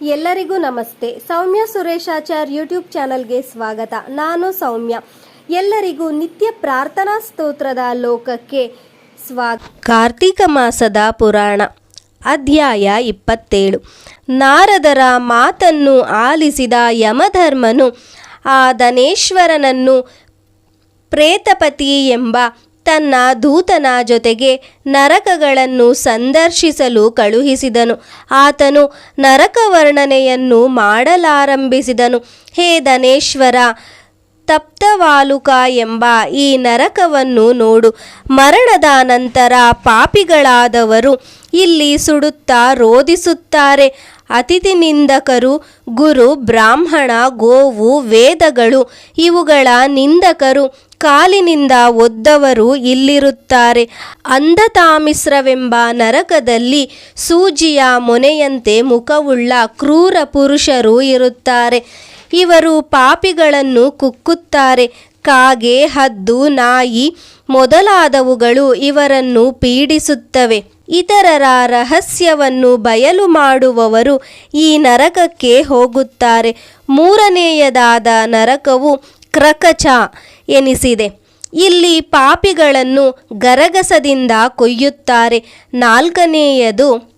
ಎಲ್ಲರಿಗೂ ನಮಸ್ತೆ. ಸೌಮ್ಯ ಸುರೇಶಾಚಾರ್ ಯೂಟ್ಯೂಬ್ ಚಾನಲ್ಗೆ ಸ್ವಾಗತ. ನಾನು ಸೌಮ್ಯ. ಎಲ್ಲರಿಗೂ ನಿತ್ಯ ಪ್ರಾರ್ಥನಾ ಸ್ತೋತ್ರದ ಲೋಕಕ್ಕೆ ಸ್ವಾಗತ ಕಾರ್ತೀಕ ಮಾಸದ ಪುರಾಣ, ಅಧ್ಯಾಯ ಇಪ್ಪತ್ತೇಳು. ನಾರದರ ಮಾತನ್ನು ಆಲಿಸಿದ ಯಮಧರ್ಮನು ಆ ಧನೇಶ್ವರನನ್ನು ಪ್ರೇತಪತಿ ಎಂಬ ತನ್ನ ದೂತನ ಜೊತೆಗೆ ನರಕಗಳನ್ನು ಸಂದರ್ಶಿಸಲು ಕಳುಹಿಸಿದನು. ಆತನು ನರಕ ವರ್ಣನೆಯನ್ನು ಮಾಡಲಾರಂಭಿಸಿದನು. ಹೇ ಧನೇಶ್ವರ, ತಪ್ತವಾಲುಕ ಎಂಬ ಈ ನರಕವನ್ನು ನೋಡು. ಮರಣದ ನಂತರ ಪಾಪಿಗಳಾದವರು ಇಲ್ಲಿ ಸುಡುತ್ತಾ ರೋಧಿಸುತ್ತಾರೆ. ಅತಿಥಿ ನಿಂದಕರು ಗುರು, ಬ್ರಾಹ್ಮಣ, ಗೋವು, ವೇದಗಳು, ಇವುಗಳ ನಿಂದಕರು ಕಾಲಿನಿಂದ ಒದ್ದವರು ಇಲ್ಲಿರುತ್ತಾರೆ. ಅಂಧತಾಮಿಸ್ರವೆಂಬ ನರಕದಲ್ಲಿ ಸೂಜಿಯ ಮೊನೆಯಂತೆ ಮುಖವುಳ್ಳ ಕ್ರೂರ ಪುರುಷರು ಇರುತ್ತಾರೆ. ಇವರು ಪಾಪಿಗಳನ್ನು ಕುಕ್ಕುತ್ತಾರೆ. ಕಾಗೆ, ಹದ್ದು, ನಾಯಿ ಮೊದಲಾದವುಗಳು ಇವರನ್ನು ಪೀಡಿಸುತ್ತವೆ. ಇತರರ ರಹಸ್ಯವನ್ನು ಬಯಲು ಮಾಡುವವರು ಈ ನರಕಕ್ಕೆ ಹೋಗುತ್ತಾರೆ. ಮೂರನೆಯದಾದ ನರಕವು ಕ್ರಕಚ ಎನಿಸಿದೆ. ಇಲ್ಲಿ ಪಾಪಿಗಳನ್ನು ಗರಗಸದಿಂದ ಕೊಯ್ಯುತ್ತಾರೆ. ನಾಲ್ಕನೆಯದು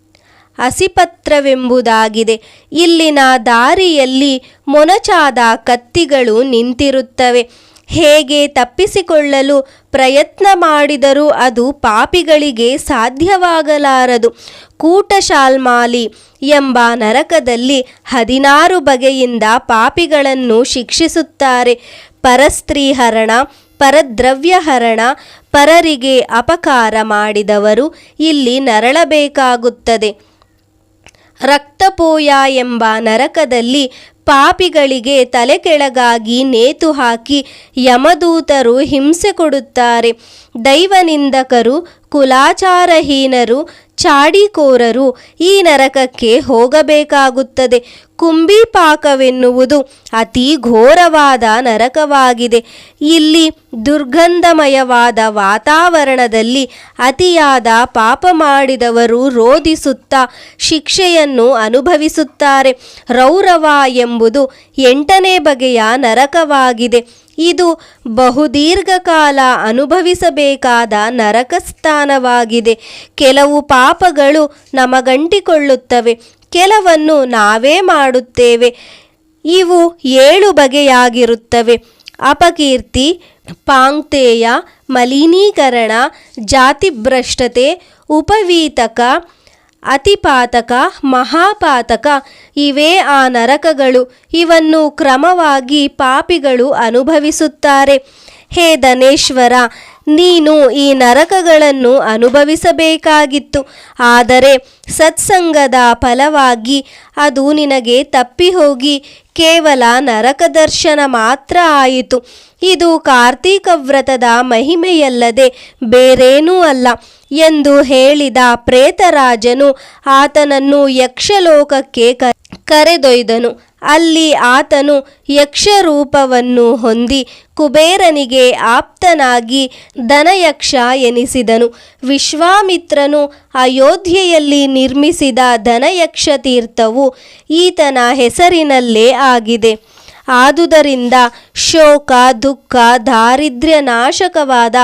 ಹಸಿಪತ್ರವೆಂಬುದಾಗಿದೆ. ಇಲ್ಲಿನ ದಾರಿಯಲ್ಲಿ ಮೊನಚಾದ ಕತ್ತಿಗಳು ನಿಂತಿರುತ್ತವೆ. ಹೇಗೆ ತಪ್ಪಿಸಿಕೊಳ್ಳಲು ಪ್ರಯತ್ನ ಮಾಡಿದರೂ ಅದು ಪಾಪಿಗಳಿಗೆ ಸಾಧ್ಯವಾಗಲಾರದು. ಕೂಟಶಾಲ್ಮಾಲಿ ಎಂಬ ನರಕದಲ್ಲಿ ಹದಿನಾರು ಬಗೆಯಿಂದ ಪಾಪಿಗಳನ್ನು ಶಿಕ್ಷಿಸುತ್ತಾರೆ. ಪರಸ್ತ್ರೀಹರಣ, ಪರದ್ರವ್ಯಹರಣ, ಪರರಿಗೆ ಅಪಕಾರ ಮಾಡಿದವರು ಇಲ್ಲಿ ನರಳಬೇಕಾಗುತ್ತದೆ. ರಕ್ತಪೋಯ ಎಂಬ ನರಕದಲ್ಲಿ ಪಾಪಿಗಳಿಗೆ ತಲೆ ಕೆಳಗಾಗಿ ನೇತು ಹಾಕಿ ಯಮದೂತರು ಹಿಂಸೆ ಕೊಡುತ್ತಾರೆ. ದೈವನಿಂದಕರು, ಕುಲಾಚಾರಹೀನರು, ಚಾಡಿಕೋರರು ಈ ನರಕಕ್ಕೆ ಹೋಗಬೇಕಾಗುತ್ತದೆ. ಕುಂಬಿಪಾಕವೆನ್ನುವುದು ಅತಿ ಘೋರವಾದ ನರಕವಾಗಿದೆ. ಇಲ್ಲಿ ದುರ್ಗಂಧಮಯವಾದ ವಾತಾವರಣದಲ್ಲಿ ಅತಿಯಾದ ಪಾಪ ಮಾಡಿದವರು ರೋಧಿಸುತ್ತಾ ಶಿಕ್ಷೆಯನ್ನು ಅನುಭವಿಸುತ್ತಾರೆ. ರೌರವ ಎಂಬುದು ಎಂಟನೇ ಬಗೆಯ ನರಕವಾಗಿದೆ. ಇದು ಬಹುದೀರ್ಘಕಾಲ ಅನುಭವಿಸಬೇಕಾದ ನರಕ ಸ್ಥಾನವಾಗಿದೆ ಕೆಲವು ಪಾಪಗಳು ನಮಗಂಟಿಕೊಳ್ಳುತ್ತವೆ. ಕೆಲವನ್ನು ನಾವೇ ಮಾಡುತ್ತೇವೆ. ಇವು ಏಳು ಬಗೆಯಾಗಿರುತ್ತವೆ. ಅಪಕೀರ್ತಿ, ಪಾಂಕ್ತೇಯ, ಮಲಿನೀಕರಣ, ಜಾತಿಭ್ರಷ್ಟತೆ, ಉಪವೀತಕ ಅತಿಪಾತಕ, ಮಹಾಪಾತಕ, ಇವೇ ಆ ನರಕಗಳು. ಇವನ್ನು ಕ್ರಮವಾಗಿ ಪಾಪಿಗಳು ಅನುಭವಿಸುತ್ತಾರೆ. ಹೇ ಧನೇಶ್ವರ, ನೀನು ಈ ನರಕಗಳನ್ನು ಅನುಭವಿಸಬೇಕಾಗಿತ್ತು. ಆದರೆ ಸತ್ಸಂಗದ ಫಲವಾಗಿ ಅದು ನಿನಗೆ ತಪ್ಪಿ ಹೋಗಿ ಕೇವಲ ನರಕ ದರ್ಶನ ಮಾತ್ರ ಆಯಿತು. ಇದು ಕಾರ್ತೀಕ ವ್ರತದ ಮಹಿಮೆಯಲ್ಲದೆ ಬೇರೇನೂ ಅಲ್ಲ. ಎಂದು ಹೇಳಿದ ಪ್ರೇತರಾಜನು ಆತನನ್ನು ಯಕ್ಷಲೋಕಕ್ಕೆ ಕರೆದೊಯ್ದನು. ಅಲ್ಲಿ ಆತನು ಯಕ್ಷರೂಪವನ್ನು ಹೊಂದಿ ಕುಬೇರನಿಗೆ ಆಪ್ತನಾಗಿ ಧನಯಕ್ಷ ಎನಿಸಿದನು. ವಿಶ್ವಾಮಿತ್ರನು ಅಯೋಧ್ಯೆಯಲ್ಲಿ ನಿರ್ಮಿಸಿದ ಧನಯಕ್ಷ ತೀರ್ಥವು ಈತನ ಹೆಸರಿನಲ್ಲೇ ಆಗಿದೆ. ಆದುದರಿಂದ ಶೋಕ, ದುಃಖ, ದಾರಿದ್ರ್ಯ ನಾಶಕವಾದ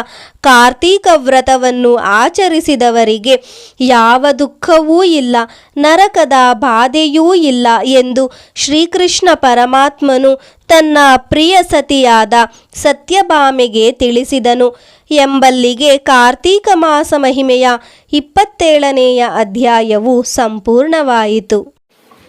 ಕಾರ್ತೀಕ ವ್ರತವನ್ನು ಆಚರಿಸಿದವರಿಗೆ ಯಾವ ದುಃಖವೂ ಇಲ್ಲ, ನರಕದ ಬಾಧೆಯೂ ಇಲ್ಲ ಎಂದು ಶ್ರೀಕೃಷ್ಣ ಪರಮಾತ್ಮನು ತನ್ನ ಪ್ರಿಯ ಸತಿಯಾದ ಸತ್ಯಭಾಮೆಗೆ ತಿಳಿಸಿದನು. ಎಂಬಲ್ಲಿಗೆ ಕಾರ್ತೀಕ ಮಾಸ ಮಹಿಮೆಯ ಇಪ್ಪತ್ತೇಳನೆಯ ಅಧ್ಯಾಯವು ಸಂಪೂರ್ಣವಾಯಿತು.